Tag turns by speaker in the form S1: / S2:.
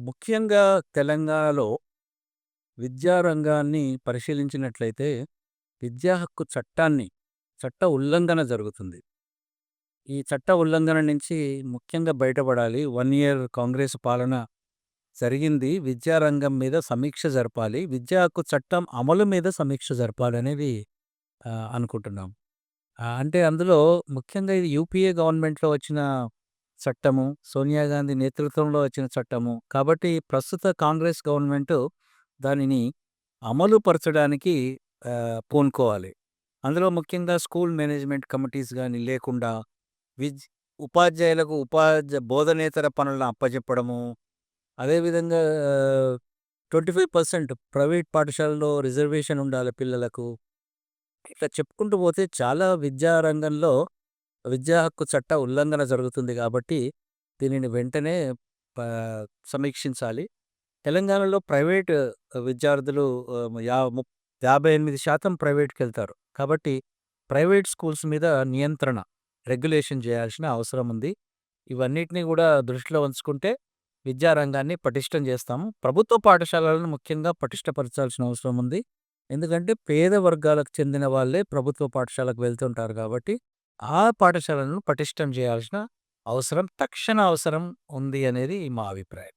S1: ముఖ్యంగా తెలంగాణలో విద్యారంగాన్ని పరిశీలించినట్లయితే, విద్యా హక్కు చట్టాన్ని చట్ట ఉల్లంఘన జరుగుతుంది. ఈ చట్ట ఉల్లంఘన నుంచి ముఖ్యంగా బయటపడాలి. వన్ ఇయర్ కాంగ్రెస్ పాలన జరిగింది. విద్యారంగం మీద సమీక్ష జరపాలి. విద్యా హక్కు చట్టం అమలు మీద సమీక్ష జరపాలనేది అనుకుంటున్నాం. అంటే అందులో ముఖ్యంగా ఇది యూపీఏ గవర్నమెంట్‌లో వచ్చిన చట్టము. సోనియా గాంధీ నేతృత్వంలో వచ్చిన చట్టము. కాబట్టి ప్రస్తుత కాంగ్రెస్ గవర్నమెంటు దానిని అమలు పరచడానికి పూనుకోవాలి. అందులో ముఖ్యంగా స్కూల్ మేనేజ్మెంట్ కమిటీస్ కానీ లేకుండా విద్ ఉపాధ్యాయులకు ఉపాధ్య బోధనేతర పనులను అప్పజెప్పడము. అదేవిధంగా ట్వంటీ ఫైవ్ పర్సెంట్ ప్రైవేట్ పాఠశాలలో రిజర్వేషన్ ఉండాలి పిల్లలకు. ఇట్లా చెప్పుకుంటూ పోతే చాలా విద్యారంగంలో విద్యా హక్కు చట్ట ఉల్లంఘన జరుగుతుంది కాబట్టి, దీనిని వెంటనే సమీక్షించాలి. తెలంగాణలో ప్రైవేట్ విద్యార్థులు యా యాభై ఎనిమిది శాతం ప్రైవేట్కి వెళ్తారు కాబట్టి ప్రైవేట్ స్కూల్స్ మీద నియంత్రణ, రెగ్యులేషన్ చేయాల్సిన అవసరం ఉంది. ఇవన్నిటిని కూడా దృష్టిలో ఉంచుకుంటే విద్యారంగాన్ని పటిష్టం చేస్తాము. ప్రభుత్వ పాఠశాలలను ముఖ్యంగా పటిష్టపరచాల్సిన అవసరం ఉంది. ఎందుకంటే పేద వర్గాలకు చెందిన వాళ్ళే ప్రభుత్వ పాఠశాలకు వెళ్తుంటారు కాబట్టి, ఆ పాఠశాలను పటిష్టం చేయాల్సిన అవసరం తక్షణ అవసరం ఉంది అనేది మా అభిప్రాయం.